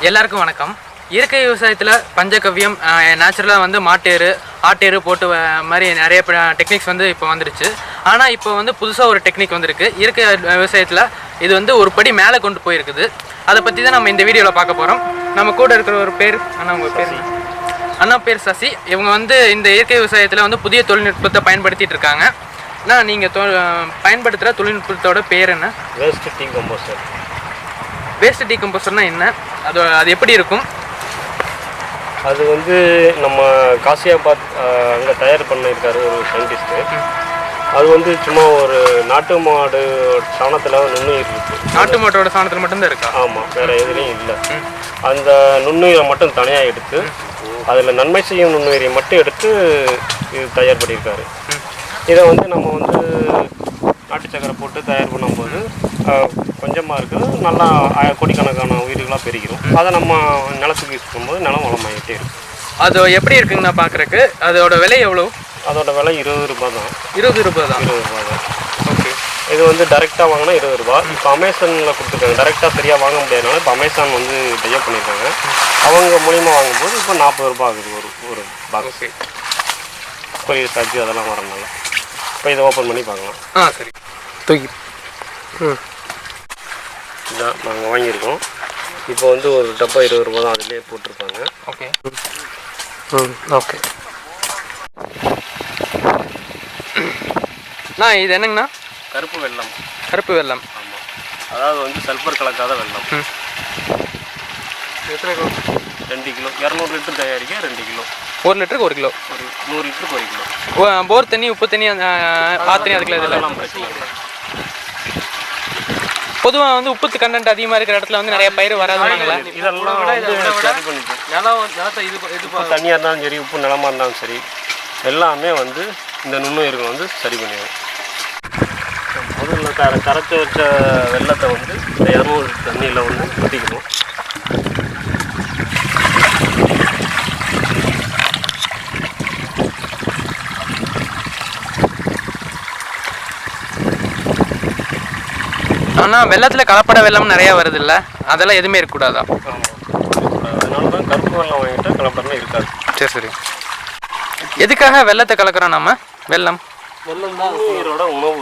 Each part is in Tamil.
எல்லாருக்கும் வணக்கம். இயற்கை விவசாயத்தில் பஞ்சகவ்யம் நேச்சுரலாக வந்து மாட்டேரு ஆட்டேரு போட்டு வ- மாதிரி நிறைய டெக்னிக்ஸ் வந்து இப்போ வந்துருச்சு. ஆனால் இப்போ வந்து புதுசாக ஒரு டெக்னிக் வந்திருக்கு. இயற்கை விவசாயத்தில் இது வந்து ஒரு படி மேலே கொண்டு போயிருக்குது. அதை பற்றி தான் நம்ம இந்த வீடியோவில் பார்க்க போகிறோம் நம்ம கூட இருக்கிற ஒரு பேர் அண்ணா உங்கள் பேர் அண்ணா பேர் சசி. இவங்க வந்து இந்த இயற்கை விவசாயத்தில் வந்து புதிய தொழில்நுட்பத்தை பயன்படுத்திட்டு இருக்காங்க. அண்ணா நீங்கள் தொ பயன்படுத்துகிற தொழில்நுட்பத்தோட பேர் என்ன? வேஸ்ட் டீ கம்போஸ்டர் வேஸ்ட் டீகம்போசர்னா என்ன? அது அது எப்படி இருக்கும்? அது வந்து நம்ம காசியாபாத் அங்கே தயார் பண்ணியிருக்காரு ஒரு சயின்டிஸ்ட்டு அது வந்து சும்மா ஒரு நாட்டு மாடு சாணத்தில் நுண்ணுயிர் இருக்கு நாட்டு மாட்டோட சாணத்தில் மட்டும்தான் இருக்கா? ஆமாம் வேற எதுலேயும் இல்லை. அந்த நுண்ணுயிரை மட்டும் தனியாக எடுத்து அதில் நன்மை செய்யும் நுண்ணுயிரை மட்டும் எடுத்து இது தயார் பண்ணியிருக்காரு. இதை வந்து நம்ம வந்து நாட்டு சக்கரை போட்டு தயார் பண்ணும்போது கொஞ்சமாக இருக்குது. நல்லா கோடிக்கணக்கான உயிர்களாக பெருகிடும் அதை நம்ம நிலத்துக்கு யூஸ் பண்ணும்போது நிலம் வளமாகிட்டே இருக்கும். அது எப்படி இருக்குங்கண்ணா பார்க்குறக்கு அதோட விலை எவ்வளோ அதோட விலை இருபது ரூபாய் தான். இருபது ரூபாய் தான். இருபது ரூபாய் தான். ஓகே. இது வந்து டைரெக்டாக வாங்கினா இருபது ரூபா இப்போ அமேசானில் கொடுத்துருக்காங்க. டைரெக்டாக சரியாக வாங்க முடியாதனால இப்போ அமேசான் வந்து டெவலப் பண்ணியிருக்காங்க அவங்க மூலிமா வாங்கும்போது இப்போ நாற்பது ரூபாய் ஆகுது. ஒரு ஒரு பாக்ஸ். கொரியர் சார்ஜ் அதெல்லாம் வரனால இப்போ இதை ஓப்பன் பண்ணி பார்க்கலாம். ஆ சரி. தூக்கி. ம். இதான் நாங்கள் வாங்கியிருக்கோம் இப்போ வந்து ஒரு டப்பா இருபது ரூபா தான் அதிலே போட்டிருப்பாங்க ஓகே ம் ஓகே அண்ணா இது என்னங்கண்ணா கருப்பு வெல்லம் கருப்பு வெல்லம் ஆமாம் அதாவது வந்து சல்ஃபர் கலக்காத வெல்லம் ம் எத்தனை கிலோ ரெண்டு கிலோ இரநூறு லிட்டர் தயாரிக்க ரெண்டு கிலோ ஒரு லிட்டருக்கு ஒரு கிலோ ஒரு நூறு லிட்டருக்கு ஒரு கிலோ போர் தண்ணி உப்பு தண்ணி அந்த, ஆத்தண்ணி அதுக்குள்ள இதில் அதெல்லாம் பிரச்சனை இல்லை பொதுவாக வந்து உப்பு கண்டென்ட் அதிகமாக இருக்கிற இடத்துல வந்து நிறைய பயிர் வராதுனாங்களா இதெல்லாம் இது இது தண்ணியாக இருந்தாலும் சரி உப்பு நிலமா இருந்தாலும் சரி எல்லாமே வந்து இந்த நுண்ணுயிர்கள் வந்து சரி பண்ணிடும் முதல்ல கர கரைச்சி வச்ச வெள்ளத்தை வந்து இந்த இரநூறு தண்ணியில் வந்து கொட்டிக்கணும் ஆனால் வெள்ளத்தில் கலப்பட வெள்ளம் நிறைய வருது இல்லை அதெல்லாம் எதுவுமே இருக்கக்கூடாதா? அதனால தான் கருப்பு வெள்ளம் வாங்கிட்டா கலப்படமே இருக்காது. சரி சரி. எதுக்காக வெள்ளத்தை கலக்கிறோம் நம்ம வெள்ளம். வெள்ளம் தான் நுண்ணுயிரோட உணவு.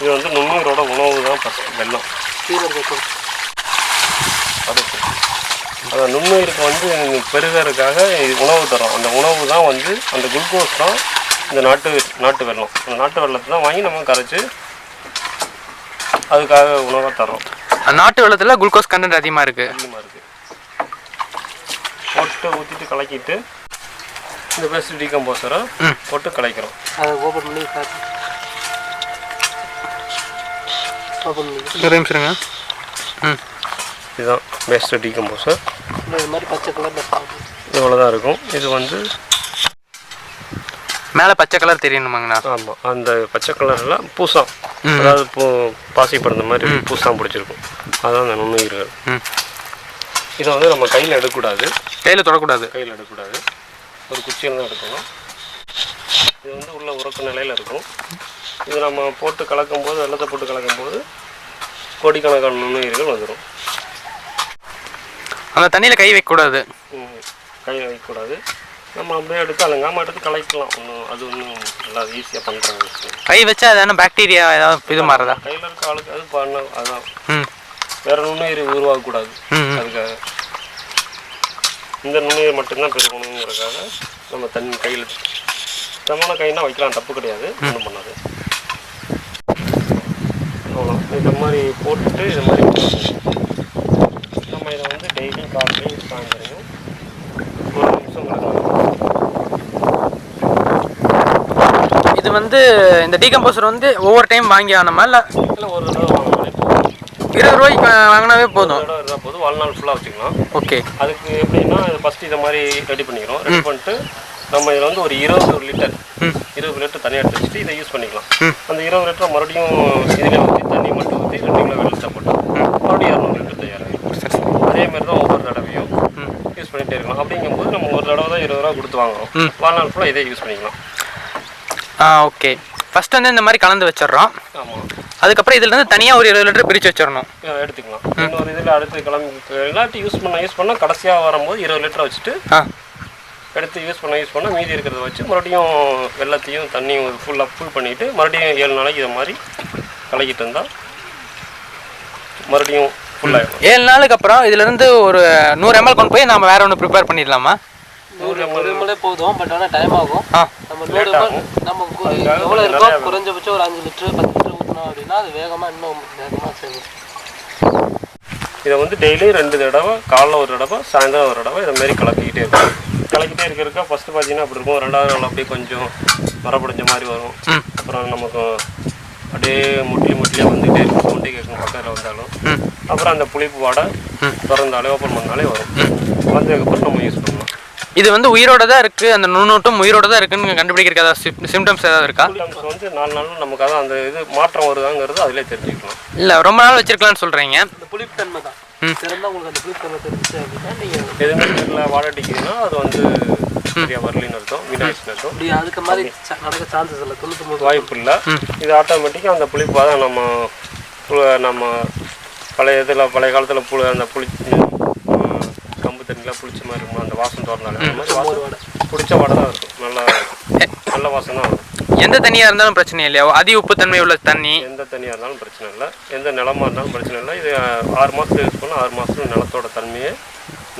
இது வந்து நுண்ணுயிரோட உணவு தான் வெள்ளம். அது அந்த நுண்ணுயிருக்கு வந்து பெருகிறதுக்காக இது உணவு தரோம் அந்த உணவு தான் வந்து அந்த குளுக்கோஸ் தான் இந்த நாட்டு நாட்டு வெல்லம் அந்த நாட்டு வெள்ளத்தை தான் வாங்கி நம்ம கரைச்சி அதுக்காக உணவாக தரோம். நாட்டு வெள்ளத்தில் குளுக்கோஸ் கண்டென்ட் அதிகமாக இருக்குது அதிகமாக இருக்குது போட்டு ஊற்றிட்டு கலக்கிட்டு இந்த பெஸ்ட் டீகம்போசரை. போட்டு கலைக்கிறோம். அதை ஓப்பன் பண்ணி ஓப்பன் பண்ணி ம். இதுதான் பெஸ்ட் டீகம்போசர் இந்த மாதிரி பச்சை கலரில் சாப்பிடும் இவ்வளோ தான் இருக்கும். இது வந்து மேலே பச்சை கலர் தெரியணுமாங்கண்ணா? ஆமாம் அந்த பச்சை கலர்லாம் பூசம். அதாவது பூ பாசி படுந்த மாதிரி பூசம் பிடிச்சிருக்கும். அதுதான் அந்த நுண்ணுயிர்கள். இதை வந்து நம்ம கையில் எடுக்கக்கூடாது. கையில் தொடக்கூடாது. கையில் எடுக்கக்கூடாது. ஒரு குச்சியில் தான் எடுக்கணும். இது வந்து உள்ள உறக்க நிலையில் இருக்கும். இது நம்ம போட்டு கலக்கும்போது வெள்ளத்தை போட்டு கலக்கும்போது கோடிக்கணக்கான நுண்ணுயிர்கள் வந்துடும் அந்த தண்ணியில் கை வைக்கக்கூடாது. கையில் வைக்கக்கூடாது. நம்ம அப்படியே எடுத்து அலங்காமல் எடுத்து கலக்கலாம். ஒன்றும் அது ஒன்றும் நல்லா ஈஸியாக பண்ணுற விஷயம். கை வச்சா அது பாக்டீரியா ஏதாவது இது மாறுதா? கையில் இருக்க ஆளுக்கு அது பண்ண அதான். வேற நுண்ணுயிர் உருவாகக்கூடாது. அதுக்காக. இந்த நுண்ணுயிர் மட்டும்தான் பெருகணுங்கிறதுக்காக நம்ம தண்ணி கையில் சுத்தமான கைனா வைக்கலாம் தப்பு கிடையாது. ஒன்றும் பண்ணாது. அவ்வளோ இந்த மாதிரி போட்டுட்டு இது மாதிரி நம்ம இதை வந்து டெய்லி காலையிலையும் சாயந்தரையும் ஒரு நிமிஷம் கலந்து இது வந்து இந்த டீகம்போசர் வந்து ஒவ்வொரு டைம் வாங்கி ஆனோமா இல்லை ஒரு இருபது ரூபாய்க்கு வாங்கினாவே ஒரு போதும். போதும். வாழ்நாள் ஃபுல்லாக வச்சுக்கலாம். ஓகே. அதுக்கு எப்படின்னா ஃபஸ்ட்டு இதை மாதிரி ரெடி பண்ணிக்கிறோம். ரெடி பண்ணிட்டு நம்ம இதில் வந்து ஒரு இருபது லிட்டர் ம். இருபது லிட்டர் தனியாக எடுத்து வச்சுட்டு இதை யூஸ் பண்ணிக்கலாம். அந்த இருபது லிட்டர் மறுபடியும் இதில் ஊற்றி தண்ணி மட்டும் ஊற்றி ரெண்டு கிலோ வெள்ளத்தை போட்டு மறுபடியும் இரநூறு லிட்டர் சரி அதே மாதிரி தான் ஒவ்வொரு தடவையும் யூஸ் பண்ணிகிட்டே இருக்கலாம். அப்படிங்கும்போது நம்ம ஒரு தடவை தான் இருபது ரூபா கொடுத்து வாங்குறோம். வாழ்நாள் ஃபுல்லாக இதே யூஸ் பண்ணிக்கலாம். ஆ ஓகே ஃபர்ஸ்ட் வந்து இந்த மாதிரி கலந்து வச்சிடுறோம். ஆமாம் அதுக்கப்புறம் இதுல இருந்து தனியாக ஒரு இருபது லிட்டர் பிரித்து வச்சிடணும். எடுத்துக்கலாம். இன்னொரு இதில் அடுத்து கிளம்பி இல்லாட்டி யூஸ் பண்ண யூஸ் பண்ணால் கடைசியாக வரும்போது இருபது லிட்டர் வச்சுட்டு எடுத்து யூஸ் பண்ண யூஸ் பண்ண மீதி இருக்கிறத வச்சு மறுபடியும் வெள்ளத்தையும் தண்ணியும் ஃபுல்லாக ஃபுல் பண்ணிவிட்டு மறுபடியும் ஏழு நாளைக்கு இதை மாதிரி கலக்கிட்டு இருந்தால் மறுபடியும் ஃபுல்லாகிடும் ஏழு நாளுக்கு அப்புறம் இதுலேருந்து ஒரு நூறு எம்எல் கொண்டு போய் நம்ம வேற ஒன்று ப்ரிப்பேர் பண்ணிடலாமா? நூறு எம்எல்ஏ போதும் பட் ஆனால் டைம் ஆகும். நம்ம நூறு ml நம்ம கு- எவ்வளோ இருக்கோ குறைஞ்சபட்சம் ஒரு அஞ்சு லிட்டரு பத்து லிட்டர் அப்படின்னா அது வேகமாக இன்னும் வேகமாக செய்யும் இதை வந்து டெய்லி ரெண்டு தடவை காலைல ஒரு தடவை சாயந்தரம் ஒரு தடவை இதை மாரி கலக்கிக்கிட்டே இருக்கும் கலக்கிட்டே இருக்கிறக்க ஃபஸ்ட்டு பார்த்தீங்கன்னா அப்படி இருக்கும். ரெண்டாவது நாள் அப்படியே கொஞ்சம் மரப்படிஞ்ச மாதிரி வரும். அப்புறம் நமக்கு அப்படியே முட்லி முட்லியாக வந்துகிட்டே இருக்கும். சவுண்டே கேட்கும் பக்கத்தில் வந்தாலும். அப்புறம் அந்த புளிப்பு வாடை திறந்தாலே ஓப்பன் பண்ணாலே வரும். வந்ததுக்கப்புறம் நம்ம யூஸ் பண்ணலாம். இது வந்து உயிரோட தான் இருக்குது அந்த நுண்ணூட்டம் உயிரோட தான் இருக்குன்னு கண்டுபிடிக்கிறதுக்கு ஏதாவது சிம்டம்ஸ் ஏதாவது இருக்கா? வந்து நாலு நாள் நமக்கு அதான் அந்த இது மாற்றம் வருதாங்கிறது அதிலே தெரிஞ்சுக்கலாம். இல்லை ரொம்ப நாள் வச்சிருக்கலாம்னு சொல்கிறீங்க அந்த புளிப்புத்தன்மை தான். திறந்தா உங்களுக்கு அந்த புளிப்புத்தன்மை அப்படின்னா நீங்கள் எதுவுமே தெரியல வாடை அடிக்குதுன்னா அது வந்து சரியா வரலின்னு அர்த்தம் வீணாயிடுச்சுன்னு அர்த்தம். அப்படி அதுக்கு மாதிரி நடக்க சான்சஸ் இல்லை. தொண்ணூத்தொம்பது வாய்ப்பு இல்லை. இது ஆட்டோமேட்டிக்காக அந்த புளிப்பாக தான் நம்ம பு- நம்ம பழைய இதில் பழைய காலத்தில் புளி அந்த புளி தண்ணியில் புளிச்ச மாதிரி இருக்கும்? அந்த வாசம் திறந்தாலே அந்த மாதிரி வாசம் பிடிச்ச வாடை தான் இருக்கும். நல்லா நல்ல வாசம் தான் வரும் எந்த தண்ணியாக இருந்தாலும் பிரச்சனை இல்லையா? அதி உப்புத்தன்மை உள்ள தண்ணி. எந்த தண்ணியாக இருந்தாலும் பிரச்சனை இல்லை. எந்த நிலமா இருந்தாலும் பிரச்சனை இல்லை. இது ஆறு மாதத்துக்கு யூஸ் பண்ணால் ஆறு மாதத்துல நிலத்தோட தன்மையே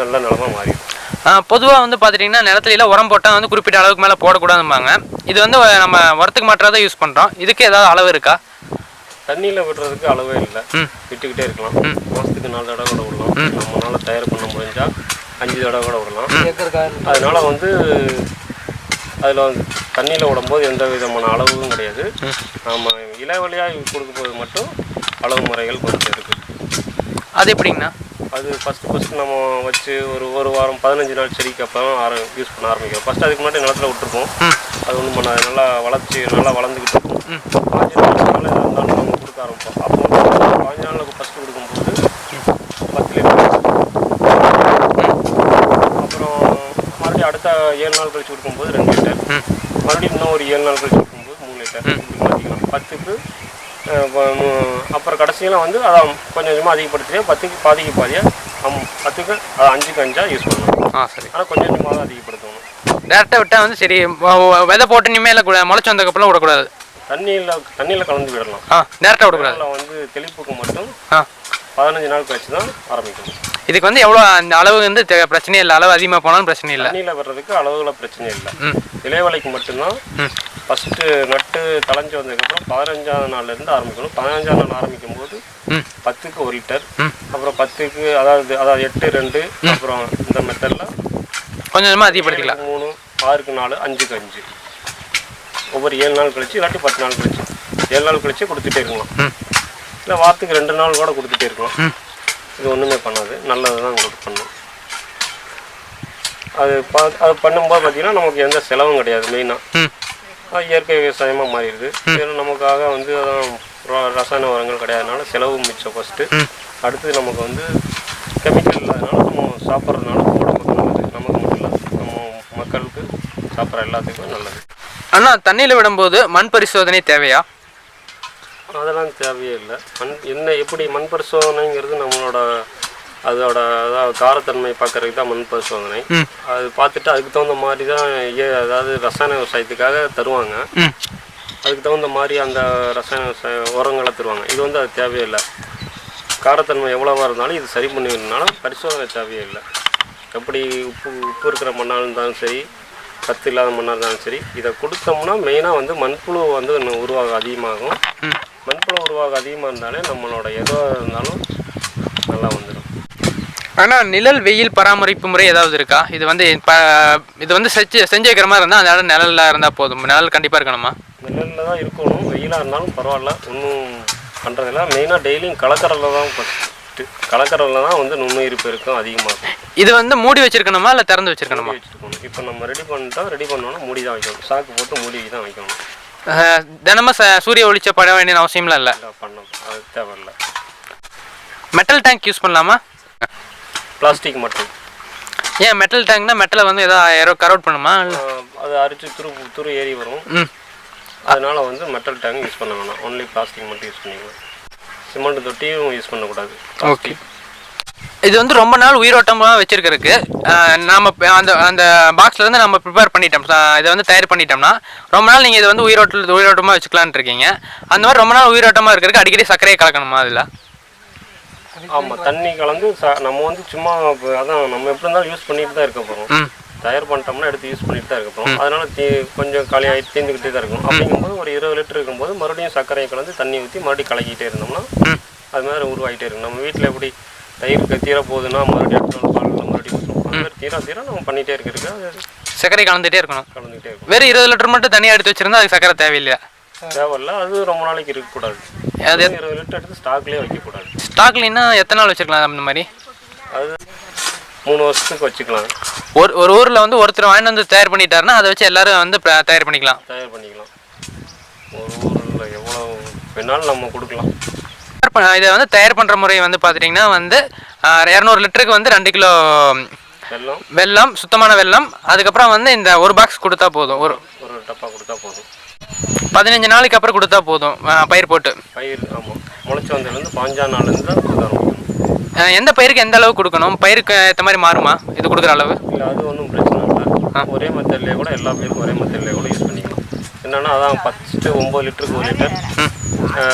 நல்ல நிலமா மாறிடும். பொதுவாக வந்து பார்த்துட்டிங்கன்னா நிலத்துல உரம் போட்டால் வந்து குறிப்பிட்ட அளவுக்கு மேலே போடக்கூடாதும்பாங்க. இது வந்து நம்ம உரத்துக்கு மாற்றாதான் யூஸ் பண்ணுறோம் இதுக்கு ஏதாவது அளவு இருக்கா? தண்ணியில் விடுறதுக்கு அளவே இல்லை. விட்டுக்கிட்டே இருக்கலாம். மாதத்துக்கு நாலு தடவை கூட விடலாம். நம்மளால தயார் பண்ண முடிஞ்சா அஞ்சு தடவை கூட விடலாம். அதனால வந்து அதில் வந்து தண்ணியில் விடும்போது எந்த விதமான அளவும் கிடையாது. நம்ம இலைவழியாக கொடுக்கும்போது மட்டும் அளவு முறைகள் கொஞ்சம் இருக்குது அது எப்படிங்கண்ணா? அது ஃபஸ்ட்டு ஃபஸ்ட்டு நம்ம வச்சு ஒரு ஒரு வாரம் பதினஞ்சு நாள் செடிக்கு அப்புறம் ஆர யூஸ் பண்ண ஆரம்பிக்கிறோம். ஃபஸ்ட்டு அதுக்கு முன்னாடி நிலத்துல விட்டுருப்போம். அது ஒன்றும் பண்ணாது. நல்லா வளர்ச்சி நல்லா வளர்ந்துக்கிட்டு இருக்கும். பாஞ்சு நாள் இருந்தாலும் நம்ம கொடுக்க ஆரம்பிப்போம். அப்போ பாஞ்சு நாளுக்கு ஃபஸ்ட்டு கொடுக்கும்போது பத்து லிட்டர் அப்புறம் மறுபடியும் அடுத்த ஏழு நாள் கழிச்சு கொடுக்கும்போது ரெண்டு லிட்டர். மறுபடியும் இன்னும் ஒரு ஏழு நாள் கழிச்சு கொடுக்கும்போது மூணு லிட்டர். இப்படி மாற்றிக்கலாம் பத்துக்கு அப்புறம் கடைசியில் வந்து அதான் கொஞ்சம் கொஞ்சமாக அதிகப்படுத்தியே பத்துக்கு பாதிக்கு பாதியாக அம் பத்துக்கு அது அஞ்சுக்கு அஞ்சா யூஸ் பண்ணலாம். ஆ சரி. ஆனால் கொஞ்சம் கொஞ்சமாக தான் அதிகப்படுத்தணும் டேரெக்டாக விட்டால் வந்து சரி விதை போட்டு இனிமேல் கூட முளைச்சி வந்ததுக்கப்புறம் விடக்கூடாது. தண்ணியில் தண்ணியில் கலந்து விடலாம். ஆ டேரெக்டாக விடக்கூடாது. வந்து தெளிப்புக்கு மட்டும் ஆ. பதினஞ்சு நாள் கழிச்சு தான் ஆரம்பிக்கணும். இதுக்கு வந்து எவ்வளோ அந்த அளவு வந்து பிரச்சனையே இல்லை. அளவு அதிகமாக போனாலும் பிரச்சனை இல்லை. தண்ணியில் வர்றதுக்கு அளவுல பிரச்சனை இல்லை. இலைவலைக்கு மட்டும்தான். ஃபஸ்ட்டு நட்டு தளைஞ்சு வந்ததுக்கப்புறம் பதினஞ்சாவது நாள்லேருந்து ஆரம்பிக்கணும். பதினஞ்சாவது நாள் ஆரம்பிக்கும் போது பத்துக்கு ஒரு லிட்டர். அப்புறம் பத்துக்கு அதாவது அதாவது எட்டு ரெண்டு அப்புறம் இந்த மெத்தடில் கொஞ்சம் கொஞ்சமாக அதிகப்படுத்திக்கலாம். மூணு ஆறுக்கு நாலு அஞ்சுக்கு அஞ்சு. ஒவ்வொரு ஏழு நாள் கழிச்சு இல்லாட்டி பத்து நாள் கழிச்சு. ஏழு நாள் கழிச்சு கொடுத்துட்டே இருக்கலாம். இல்லை வாரத்துக்கு ரெண்டு நாள் கூட கொடுத்துட்டே இருக்கலாம். ம். இது ஒன்றுமே பண்ணாது. நல்லது தான் உங்களுக்கு பண்ணும். அது பா அது பண்ணும்போது பார்த்தீங்கன்னா நமக்கு எந்த செலவும் கிடையாது மெயினாக இயற்கை விவசாயமாக மாறிடுது. இது நமக்காக வந்து அதான் ரசாயன உரங்கள் கிடையாதுனால செலவு மிச்சம் ஃபஸ்ட்டு. அடுத்து நமக்கு வந்து கெமிக்கல் இல்லாதனால நம்ம சாப்பிட்றதுனால உடம்புக்கு நல்லது நமக்கு மட்டும் இல்லை நம்ம மக்களுக்கு சாப்பிட்ற எல்லாத்துக்குமே நல்லது. அண்ணா தண்ணியில் விடும்போது மண் பரிசோதனை தேவையா? அதெல்லாம் தேவையே இல்லை மண் என்ன எப்படி மண் பரிசோதனைங்கிறது நம்மளோட அதோட அதாவது காரத்தன்மை பார்க்கறதுக்கு தான் மண் பரிசோதனை. அது பார்த்துட்டு அதுக்கு தகுந்த மாதிரி தான் ஏ அதாவது ரசாயன விவசாயத்துக்காக தருவாங்க. அதுக்கு தகுந்த மாதிரி அந்த ரசாயன விவசாய உரங்களை தருவாங்க. இது வந்து அது தேவையில்லை. காரத்தன்மை எவ்வளோவா இருந்தாலும் இது சரி பண்ணினால பரிசோதனை தேவையே இல்லை எப்படி உப்பு உப்பு இருக்கிற மண்ணாக இருந்தாலும் சரி சத்து இல்லாத மண்ணாக இருந்தாலும் சரி இதை கொடுத்தோம்னா மெயினாக வந்து மண்புழு வந்து இன்னும் உருவாக அதிகமாகும். மண்புழு உருவாக அதிகமாக இருந்தாலே நம்மளோட எதுவாக இருந்தாலும் நல்லா வந்துடும் ஆனால் நிழல் வெயில் பராமரிப்பு முறை ஏதாவது இருக்கா? இது வந்து இப்போ இது வந்து செஞ்சு செஞ்சு வைக்கிற மாதிரி இருந்தால் இடம் நிழலில் இருந்தால் போதும். நிழல் கண்டிப்பாக இருக்கணுமா? நிழலில் தான் இருக்கணும். வெயிலாக இருந்தாலும் பரவாயில்ல. ஒன்றும் பண்ணுறதில்ல மெயினாக டெய்லியும் கலக்கடலில் தான் ஃபஸ்ட்டு கலக்கடலில் தான் வந்து நுண்ணுயிர் பெருக்கம் அதிகமாகும் இது வந்து மூடி வச்சிருக்கணுமா? இல்லை திறந்து வச்சிருக்கணுமா? வச்சுருக்கணும். இப்போ நம்ம ரெடி பண்ணிட்டோம் ரெடி பண்ணோன்னா மூடி தான் வைக்கணும். சாக்கு போட்டு மூடி தான் வைக்கணும். தினமும் ச- சூரிய ஒளிச்ச பட வேண்டிய அவசியம்லாம் இல்லை. பண்ணணும். அது தேவையில்ல. மெட்டல் டேங்க் யூஸ் பண்ணலாமா? பிளாஸ்டிக் மட்டும். ஏன் மெட்டல் டேங்க்னா மெட்டலை வந்து ஏதாவது யாரோ கரோட் பண்ணுமா? அது அரிச்சு துரு துரு ஏறி வரும். அதனால வந்து மெட்டல் டேங்க் யூஸ் பண்ண வேணாம். ஒன்லி பிளாஸ்டிக் மட்டும் யூஸ் பண்ணிக்கலாம். சிமெண்ட் தொட்டியும் யூஸ் பண்ணக்கூடாது. ஓகே இது வந்து ரொம்ப நாள் உயிரோட்டமாக வச்சிருக்கிறதுக்கு நம்ம அந்த அந்த பாக்ஸ்ல இருந்து நம்ம ப்ரிப்பேர் பண்ணிட்டோம். இதை வந்து தயார் பண்ணிட்டோம்னா ரொம்ப நாள் நீங்கள் இதை வந்து உயிரோட்ட உயிரோட்டமாக வச்சுக்கலான்னு இருக்கீங்க. அந்த மாதிரி ரொம்ப நாள் உயிரோட்டமாக இருக்கிறதுக்கு அடிக்கடி சர்க்கரையை கலக்கணுமா அதில்? ஆமாம் தண்ணி கலந்து நம்ம வந்து சும்மா அதான் நம்ம எப்படி இருந்தாலும் யூஸ் பண்ணிட்டு தான் இருக்க போகிறோம் தயார் பண்ணிட்டோம்னா எடுத்து யூஸ் பண்ணிட்டு தான் இருக்க போகிறோம் அதனால தீ கொஞ்சம் காலியாகி தீர்ந்துக்கிட்டே தான் இருக்கும். அப்படிங்கும்போது ஒரு இருபது லிட்டர் இருக்கும்போது மறுபடியும் சர்க்கரையை கலந்து தண்ணி ஊற்றி மறுபடியும் கலக்கிட்டே இருந்தோம்னா அது மாதிரி உருவாகிட்டே இருக்கும். நம்ம வீட்டில் எப்படி தயிருக்கு தீர போகுதுன்னா மறுபடியும் எடுத்து வந்து பாலில் மறுபடியும் தீர தீர நம்ம பண்ணிகிட்டே இருக்கிறதுக்கு அது சர்க்கரை கலந்துகிட்டே இருக்கணும். கலந்துக்கிட்டே இருக்கும் வெறும் இருபது லிட்டர் மட்டும் தனியாக எடுத்து வச்சிருந்தா அதுக்கு சர்க்கரை தேவையில்லையா? தேவையில்ல அது ரொம்ப நாளைக்கு இருக்கக்கூடாது. அது இருபது லிட்டர் எடுத்து ஸ்டாக்லேயே வைக்கக்கூடாது. ஸ்டாக்லின்னா எத்தனை நாள் வச்சுக்கலாம் அந்த மாதிரி? அது மூணு வருஷத்துக்கு வச்சுக்கலாம். ஒரு ஒரு ஊரில் வந்து ஒருத்தர் வாங்கிட்டு வந்து தயார் பண்ணிட்டாருன்னா அதை வச்சு எல்லாரும் வந்து தயார் பண்ணிக்கலாம். தயார் பண்ணிக்கலாம். ஒரு ஊரில் எவ்வளோ வேணாலும் நம்ம கொடுக்கலாம். இதை வந்து தயார் பண்ணுற முறை வந்து பார்த்துட்டிங்கன்னா வந்து இரநூறு லிட்டருக்கு வந்து ரெண்டு கிலோ வெல்லம். வெல்லம் சுத்தமான வெல்லம். அதுக்கப்புறம் வந்து இந்த ஒரு பாக்ஸ் கொடுத்தா போதும். ஒரு ஒரு டப்பா கொடுத்தா போதும். பதினஞ்சு நாளைக்கு அப்புறம் கொடுத்தா போதும். பயிர் போட்டு. பயிர் ஆமாம் முளைச்சி வந்ததுலேருந்து பாஞ்சா நாள்லேருந்து தான் எந்த பயிருக்கு எந்த அளவு கொடுக்கணும்? பயிருக்கு ஏற்ற மாதிரி மாறுமா? இது கொடுக்குற அளவு? இல்லை அது ஒன்றும் பிரச்சனை இல்லை. ஒரே மெத்தட்லேயே கூட எல்லா பேருக்கும் ஒரே மெத்தட்லேயே கூட யூஸ் பண்ணிக்கலாம் என்னென்னா அதான் ஃபஸ்ட்டு ஒம்பது லிட்டருக்கு ஒரு லிட்டர்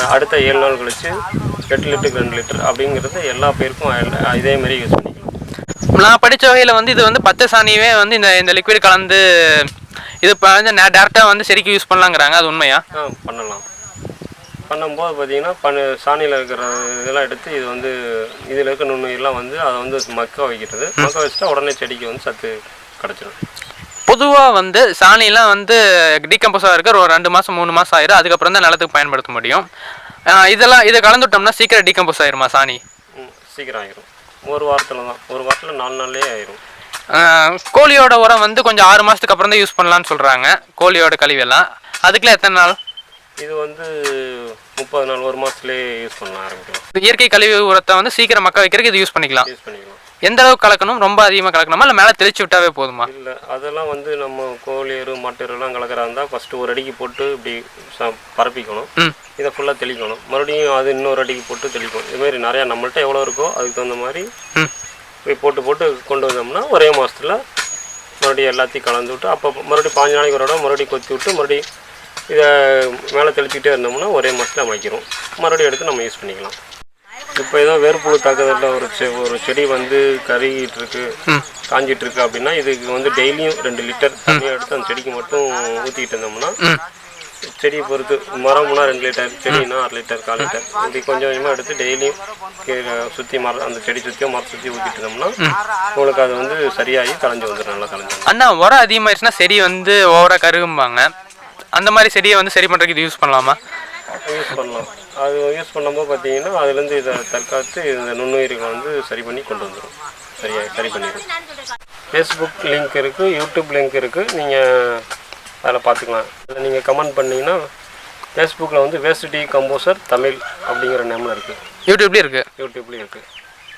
அடுத்த ஏழு நாள் கழிச்சு எட்டு லிட்டருக்கு ரெண்டு லிட்டர் அப்படிங்கிறது எல்லா பேருக்கும் எல்லா- இதே மாதிரி யூஸ் பண்ணிக்கலாம். நான் படித்த வகையில் வந்து இது வந்து பச்சை சாணியவே வந்து இந்த இந்த லிக்விட் கலந்து இது வந்து டேரெக்டாக வந்து செடிக்கு யூஸ் பண்ணலாங்கிறாங்க அது உண்மையா? பண்ணலாம். பண்ணும்போது பார்த்தீங்கன்னா பண்ணு சாணியில் இருக்கிற இதெல்லாம் எடுத்து இது வந்து இதில் இருக்க நுண்ணுயிரெலாம் வந்து அதை வந்து மக்க வைக்கிறது மக்க வச்சுட்டா உடனே செடிக்கு வந்து சத்து கிடச்சிரும். பொதுவாக வந்து சாணிலாம் வந்து டீகம்போஸ் ஆகிருக்க ஒரு ரெண்டு மாதம் மூணு மாதம் ஆயிரும். அதுக்கப்புறம் தான் நிலத்துக்கு பயன்படுத்த முடியும். இதெல்லாம் இதை கலந்துட்டோம்னா சீக்கிரம் டீகம்போஸ் ஆயிருமா சாணி? சீக்கிரம் ஆயிரும். ஒரு வாரத்தில் தான் ஒரு வாரத்தில் நாலு நாள்லேயே ஆயிரும். கோழியோட உரம் வந்து கொஞ்சம் ஆறு மாதத்துக்கு அப்புறம் தான் யூஸ் பண்ணலாம்னு சொல்கிறாங்க கோழியோட கழிவெல்லாம். அதுக்குலாம் எத்தனை நாள்? இது வந்து முப்பது நாள் ஒரு மாதத்துலேயே யூஸ் பண்ண ஆரம்பிக்கலாம். இயற்கை கழிவு உரத்தை வந்து சீக்கிரம் மக்க வைக்கிறதுக்கு இது யூஸ் பண்ணிக்கலாம். யூஸ் பண்ணிக்கலாம். எந்த அளவுக்கு கலக்கணும்? ரொம்ப அதிகமாக கலக்கணுமா? இல்லை மேலே தெளிச்சு விட்டாவே போதுமா? இல்லை அதெல்லாம் வந்து நம்ம கோழி எரு மாட்டு எருலாம் கலக்கிறா இருந்தால் ஃபஸ்ட்டு ஒரு அடிக்கு போட்டு இப்படி ச பரப்பிக்கணும். இதை ஃபுல்லாக தெளிக்கணும். மறுபடியும் அது இன்னொரு அடிக்கு போட்டு தெளிக்கணும். இதுமாரி நிறையா நம்மள்ட்ட எவ்வளோ இருக்கோ அதுக்கு தகுந்த மாதிரி போட்டு போட்டு கொண்டு வந்தோம்னா ஒரே மாதத்தில் மறுபடியும் எல்லாத்தையும் கலந்து விட்டு அப்போ மறுபடியும் பாஞ்சு நாளைக்கு ஒரு இடம் மறுபடியும் கொத்தி விட்டு மறுபடியும் இதை மேலே தெளிச்சுக்கிட்டே இருந்தோம்னா ஒரே மாதத்தில் அமைக்கிறோம். மறுபடியும் எடுத்து நம்ம யூஸ் பண்ணிக்கலாம். இப்போ ஏதோ வேர்ப்புழு தாக்குதலில் ஒரு செ ஒரு செடி வந்து கருகிட்டு இருக்கு காஞ்சிட்டு இருக்கு அப்படின்னா இதுக்கு வந்து டெய்லியும் ரெண்டு லிட்டர் தண்ணியை எடுத்து அந்த செடிக்கு மட்டும் ஊற்றிக்கிட்டு இருந்தோம்னா செடியை பொறுத்து மரம்னா ரெண்டு லிட்டர் செடினா அரை லிட்டர் கால் லிட்டர் இப்படி கொஞ்சம் கொஞ்சமாக எடுத்து டெய்லியும் கீழே சுற்றி மரம் அந்த செடி சுற்றியோ மரம் சுற்றி ஊற்றிட்டு இருந்தோம்னா உங்களுக்கு அது வந்து சரியாகி களைஞ்சு வந்துடும் நல்லா வந்துடும் அண்ணா உரம் அதிகமாகிடுச்சுன்னா செடி வந்து ஓவராக கருகும்பாங்க. அந்த மாதிரி செடியை வந்து சரி பண்ணுறதுக்கு இது யூஸ் பண்ணலாமா? யூஸ் பண்ணலாம். அது யூஸ் பண்ணும்போது பார்த்தீங்கன்னா அதுலேருந்து இதை தற்காத்து இந்த நுண்ணுயிரிகளை வந்து சரி பண்ணி கொண்டு வந்துடும் சரியாக சரி பண்ணிடும் ஃபேஸ்புக் லிங்க் இருக்குது யூடியூப் லிங்க் இருக்குது நீங்கள் அதில் பார்த்துக்கலாம் அதில் நீங்கள் கமெண்ட் பண்ணிங்கன்னா ஃபேஸ்புக்கில் வந்து வேஸ்ட் டி கம்போசர் தமிழ் அப்படிங்கிற நேமில் இருக்குது யூடியூப்லேயும் இருக்குது யூடியூப்லேயும் இருக்குது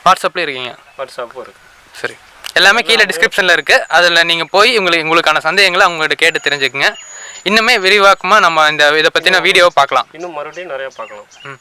வாட்ஸ்அப்லேயும் இருக்கீங்க. வாட்ஸ்அப்பும் இருக்குது சரி. எல்லாமே கீழே டிஸ்கிரிப்ஷனில் இருக்குது அதில் நீங்கள் போய் உங்களுக்கு உங்களுக்கான சந்தேகங்களை அவங்கள்ட்ட கேட்டு தெரிஞ்சுக்குங்க. இன்னுமே விரிவாக்கமாக நம்ம இந்த இதை பற்றின வீடியோவை பார்க்கலாம். இன்னும் மறுபடியும் நிறையா பார்க்கலாம். ம்.